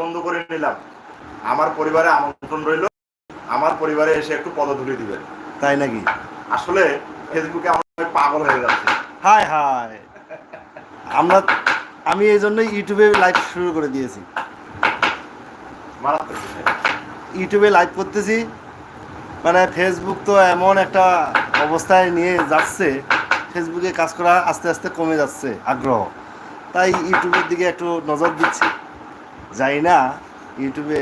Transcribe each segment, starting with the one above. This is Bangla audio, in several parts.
বন্ধ করে নিলাম। আমার পরিবারে আমন্ত্রণ রইল। আমার পরিবারে এসে একটু পদধূলি দিবেন। তাই নাকি? আসলে ফেসবুকে আমার পাগল হয়ে যাচ্ছে। হাই হাই আমরা আমি এই জন্যই ইউটিউবে লাইভ শুরু করে দিয়েছি। ইউটিউবে লাইভ করতেছি। মানে ফেসবুক তো এমন একটা অবস্থায় নিয়ে যাচ্ছে। ফেসবুকে কাজ করা আস্তে আস্তে কমে যাচ্ছে আগ্রহ। তাই ইউটিউবের দিকে একটু নজর দিচ্ছি। যাই না ইউটিউবে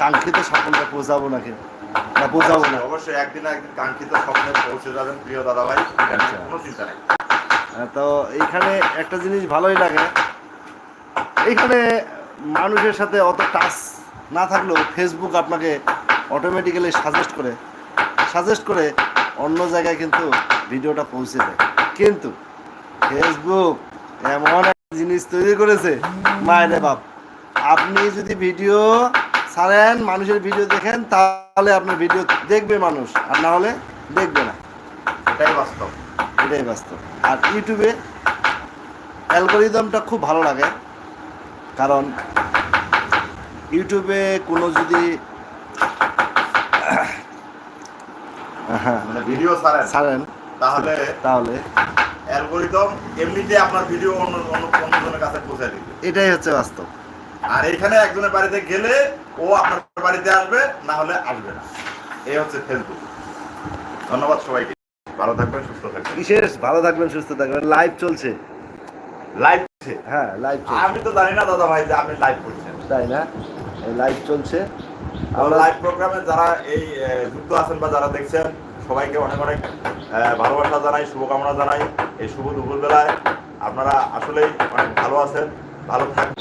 কাঙ্ক্ষিত সাফল্যটা পৌঁছাবো নাকি? না পৌঁছাবো না। অবশ্যই একদিন একদিন কাঙ্ক্ষিত স্বপ্নে পৌঁছে যাবেন প্রিয় দাদা ভাই আচ্ছা। কোনো চিন্তা নেই। তো এইখানে একটা জিনিস ভালোই লাগে। এইখানে মানুষের সাথে অত টাচ না থাকলেও ফেসবুক আপনাকে অটোমেটিক্যালি সাজেস্ট করে সাজেস্ট করে অন্য জায়গায় কিন্তু ভিডিওটা পৌঁছে দেয়। কিন্তু ফেসবুক এমন জিনিস তৈরি করেছে। মায়ের বাপ। আপনি যদি ভিডিও ছাড়েন মানুষের ভিডিও দেখেন তাহলে আপনার ভিডিও দেখবে মানুষ। আর না হলে দেখবে না। এটাই বাস্তব। এটাই বাস্তব। আর ইউটিউবে অ্যালগোরিদমটা খুব ভালো লাগে। কারণ ইউটিউবে কোনো যদি হ্যাঁ ভিডিও ছাড়েন ছাড়েন তাহলে তাহলে অ্যালগোরিদম এমনিতে আপনার ভিডিও অন্য অন্য অন্যজনের কাছে পৌঁছে দিবে। এটাই হচ্ছে বাস্তব। আর এখানে একজনের বাড়িতে গেলে ও আপনার বাড়িতে আসবে না হলে আসবে না। এই হচ্ছে ফেসবুক ধন্যবাদ সবাইকে। ভালো থাকবেন সুস্থ থাকবেন। বিশেষ ভালো থাকবেন সুস্থ থাকবেন। লাইভ চলছে। লাইভ হ্যাঁ লাইভ চলছে। আমি তো জানি না দাদা ভাই যে আপনি লাইভ করছেন। তাই না? লাইভ চলছে। আমরা লাইভ প্রোগ্রামে যারা এই যুক্ত আছেন বা যারা দেখছেন সবাইকে অনেক অনেক ভালোবাসা জানাই, শুভকামনা জানাই এই শুভ দুপুরবেলায়। আপনারা আসলেই অনেক ভালো আছেন, ভালো থাকবেন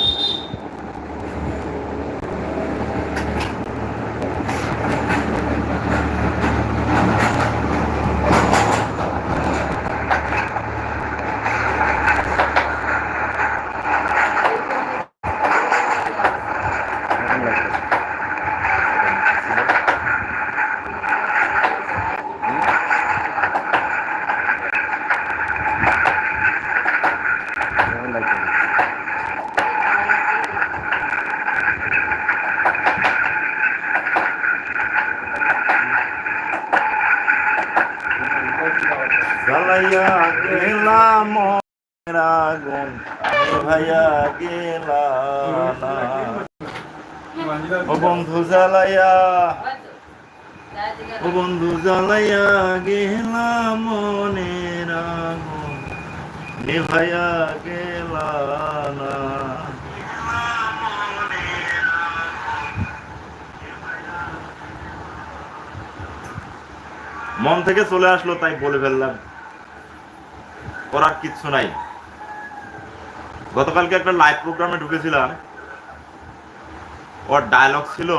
জ্বালাইয়া গেলাম মনের আগুন গেলাম। ও বন্ধু জ্বালাইয়া, ও বন্ধু গেলাম মনের আগুন নিভাইয়া গেলাম। মন থেকে চলে আসলো, তাই বলে ফেললাম। করার কিচ্ছু নাই। গতকালকে একটা লাইভ প্রোগ্রামে ঢুকেছিলাম। ওর ডায়লগ ছিল,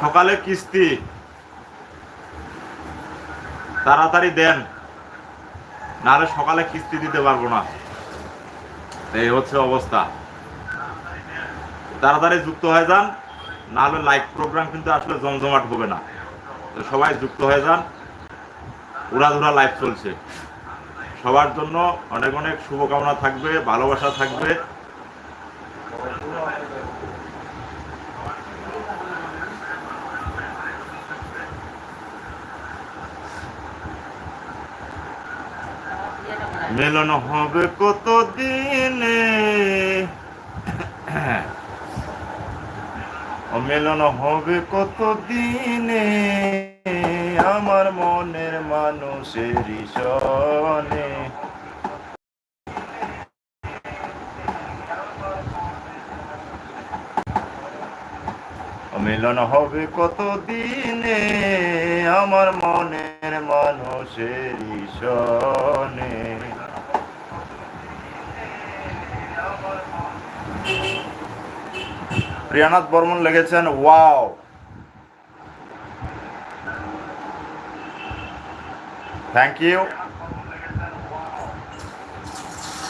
সকালে কিস্তি, তাড়াতাড়ি দেন, নাহলে সকালে কিস্তি দিতে পারব না। এই হচ্ছে অবস্থা। তাড়াতাড়ি যুক্ত হয়ে যান, নাহলে লাইভ প্রোগ্রাম কিন্তু আসলে জমজমাট হবে না। তো সবাই যুক্ত হয়ে যান। উড়াধুরা লাইভ চলছে। সবার জন্য অনেক অনেক শুভকামনা থাকবে, ভালোবাসা থাকবে। মেলন হবে কত দিনে মিলন হবে কত দিনে আমার মনের মানুষের সনে মিলন হবে কত দিনে আমার মনের মানুষের সনে প্রিয়ানাথ বর্মন লেগেছেন ওয়াও। থ্যাংক ইউ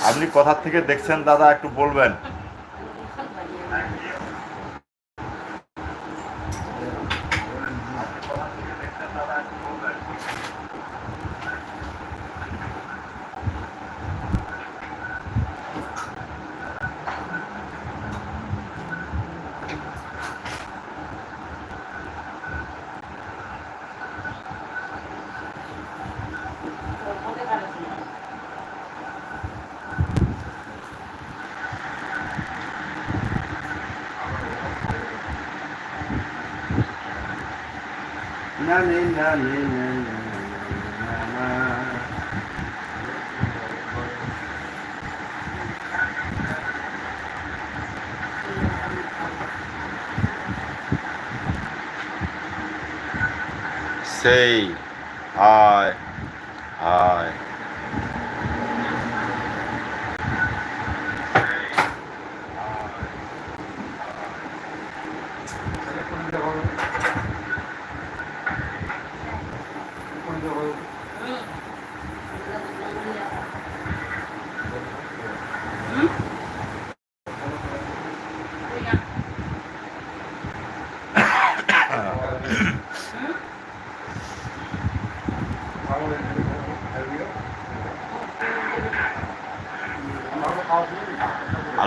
আপনি কোথা থেকে দেখছেন দাদা একটু বলবেন? Say, I, I.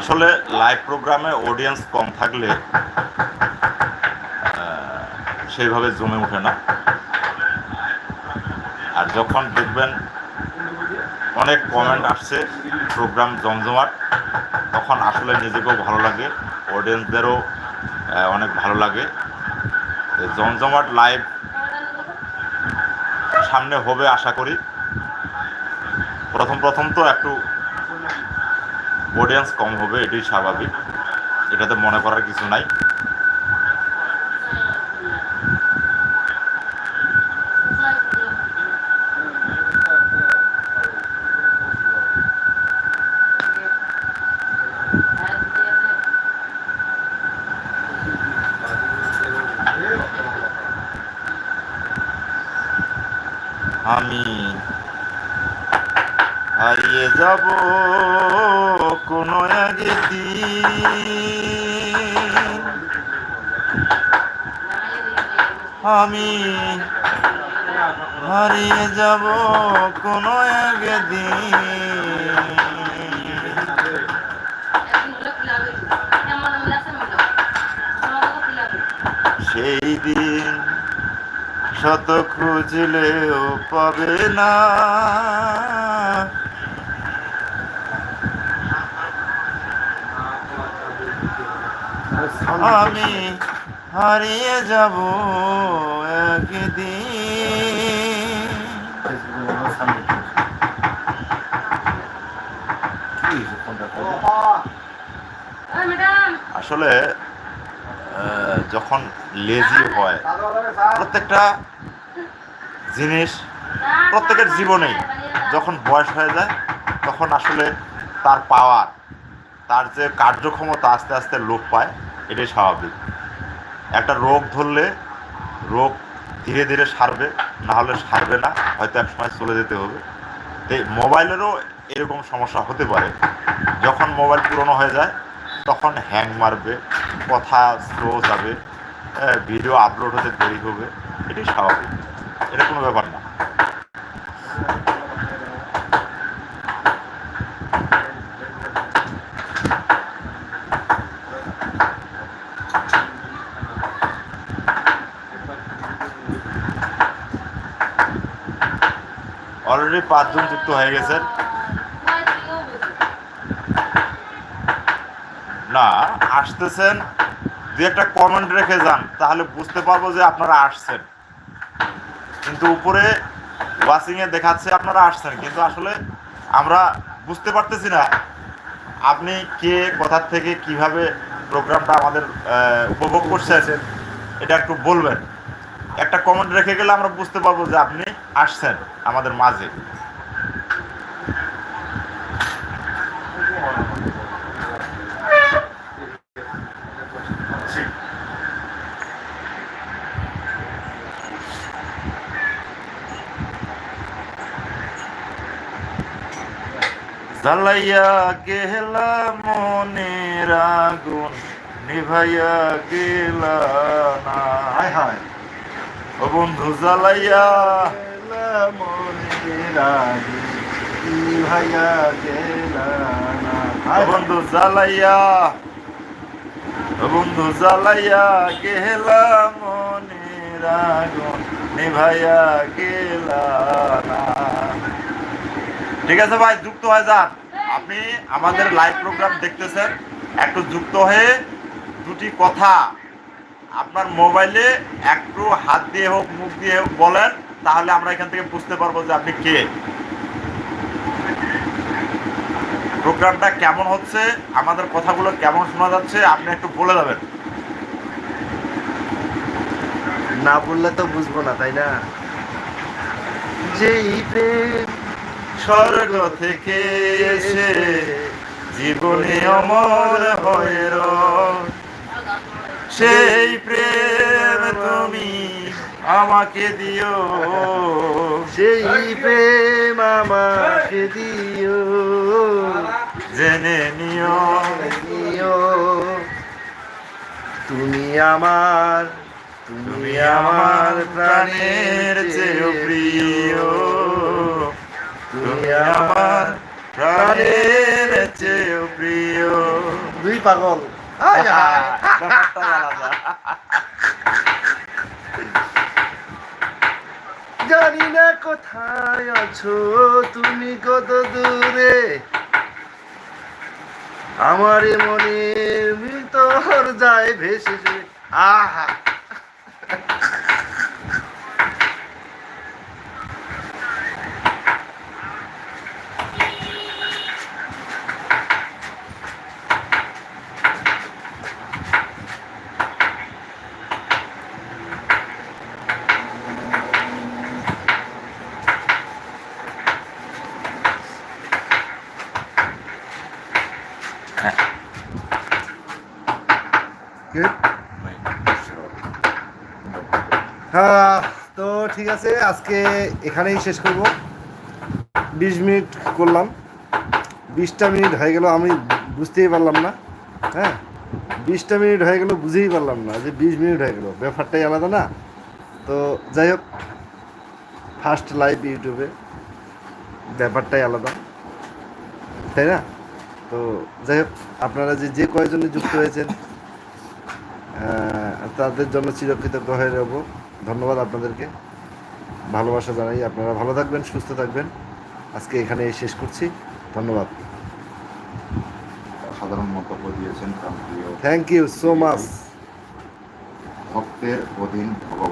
আসলে লাইভ প্রোগ্রামে অডিয়েন্স কম থাকলে সেইভাবে জমে ওঠে না। আর যখন দেখবেন অনেক কমেন্ট আসছে প্রোগ্রাম জমজমাট, তখন আসলে নিজেকেও ভালো লাগে অডিয়েন্সদেরও অনেক ভালো লাগে। জমজমাট লাইভ সামনে হবে আশা করি। প্রথম প্রথম তো একটু অডিয়েন্স কম হবে এটাই স্বাভাবিক। এটাতে মনে করার কিছু নাই। আমি হারিয়ে যাব। কোনো একদিন আমি হারিয়ে যাব কোনো একদিন সেই দিন শত খুঁজলেও পাবে না আরে sound আমি হারিয়ে যাব একদিন? আসলে যখন লেজি হয়, প্রত্যেকটা জিনিস প্রত্যেকের জীবনেই যখন বয়স হয়ে যায়, তখন আসলে তার পাওয়ার তার যে কার্যক্ষমতা আস্তে আস্তে লোপ পায় এটাই স্বাভাবিক। একটা রোগ ধরলে রোগ ধীরে ধীরে সারবে, না হলে সারবে না, হয়তো এক সময় চলে যেতে হবে। তো মোবাইলেরও এরকম সমস্যা হতে পারে। যখন মোবাইল পুরনো হয়ে যায়, তখন হ্যাং মারবে, কথা স্লো যাবে ভিডিও আপলোড হতে দেরি হবে, এটাই স্বাভাবিক। এটা কোনো ব্যাপার না। অলরেডি পাঁচজন যুক্ত হয়ে গেছেন না, আসতেছেন। দু একটা কমেন্ট রেখে যান, তাহলে বুঝতে পারব যে আপনারা আসছেন। কিন্তু উপরে ওয়াচিংয়ে দেখাচ্ছে আপনারা আসছেন, কিন্তু আসলে আমরা বুঝতে পারতেছি না আপনি কে কোথার থেকে কীভাবে প্রোগ্রামটা আমাদের উপভোগ করছেন, এটা একটু বলবেন। একটা কমেন্ট রেখে গেলে আমরা বুঝতে পারব যে আপনি আসছেন আমাদের মাঝে। জ্বালাইয়া গেলা মনের আগুন, নিভাইয়া গেলা না। হায় হায়। বন্ধু ভাইয়া। বন্ধু জ্বালাইয়া বন্ধু জ্বালাইয়া গেলা মনের আগুন নিভাইয়া গেলা ঠিক আছে ভাই, যুক্ত হয়ে যান। আপনি আমাদের লাইভ প্রোগ্রাম দেখতেছেন। একটু যুক্ত হয়ে দুটি কথা আপনার মোবাইলে একটু হাত দিয়ে হোক মুখ দিয়ে হোক বলেন তাহলে আমরা এখান থেকে বুঝতে পারব যে আপনি কে। প্রোগ্রামটা কেমন হচ্ছে আমাদের কথাগুলো কেমন শোনা যাচ্ছে আপনি একটু বলে দেবেন। না বললে তো বুঝব না তাই না? প্রেম স্বর্গ থেকে এসে জীবনে অমর হয়ে রয়। সেই প্রেম তুমি আমাকে দিও। সেই প্রেম আমাকে দিও। জেনে নিও। দিও তুমি আমার তুমি আমার প্রাণের চেয়েও প্রিয়। তুমি আমার প্রাণের চেয়েও প্রিয়। দুই পাগল। জানি না কোথায় আছো তুমি কত দূরে আমার মনে ভিতর যায় ভেসে আহা হ্যাঁ তো ঠিক আছে, আজকে এখানেই শেষ করব। বিশ মিনিট করলাম। বিশটা মিনিট হয়ে গেল, আমি বুঝতেই পারলাম না হ্যাঁ? বিশটা মিনিট হয়ে গেল, বুঝেই পারলাম না যে বিশ মিনিট হয়ে গেল, ব্যাপারটাই আলাদা না। তো যাই হোক ফার্স্ট লাইভ ইউটিউবে ব্যাপারটাই আলাদা, তাই না? তো যাই হোক, আপনারা যে যে কয়জনে যুক্ত হয়েছেন তাদের জন্য চিরকৃতজ্ঞ হয়ে রব ধন্যবাদ আপনাদেরকে। ভালোবাসা জানাই। আপনারা ভালো থাকবেন সুস্থ থাকবেন। আজকে এখানে শেষ করছি। ধন্যবাদ। সাধারণ মন্তব্য দিয়েছেন থ্যাংক ইউ সো মাচ ভক্তের অধীন ভগবান।